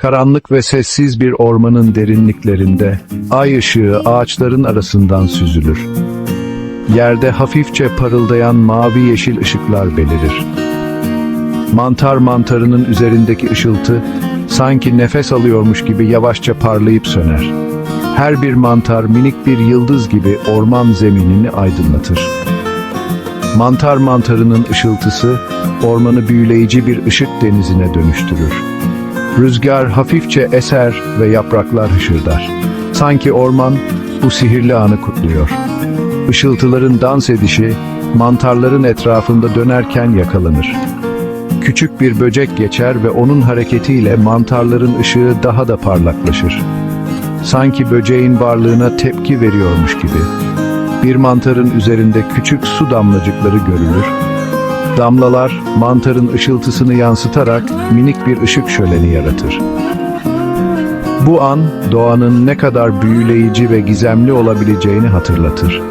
Karanlık ve sessiz bir ormanın derinliklerinde ay ışığı ağaçların arasından süzülür. Yerde hafifçe parıldayan mavi yeşil ışıklar belirir. Mantar mantarının üzerindeki ışıltı sanki nefes alıyormuş gibi yavaşça parlayıp söner. Her bir mantar minik bir yıldız gibi orman zeminini aydınlatır. Mantar mantarının ışıltısı ormanı büyüleyici bir ışık denizine dönüştürür. Rüzgar hafifçe eser ve yapraklar hışırdar. Sanki orman bu sihirli anı kutluyor. Işıltıların dans edişi mantarların etrafında dönerken yakalanır. Küçük bir böcek geçer ve onun hareketiyle mantarların ışığı daha da parlaklaşır. Sanki böceğin varlığına tepki veriyormuş gibi. Bir mantarın üzerinde küçük su damlacıkları görülür. Damlalar mantarın ışıltısını yansıtarak minik bir ışık şöleni yaratır. Bu an doğanın ne kadar büyüleyici ve gizemli olabileceğini hatırlatır.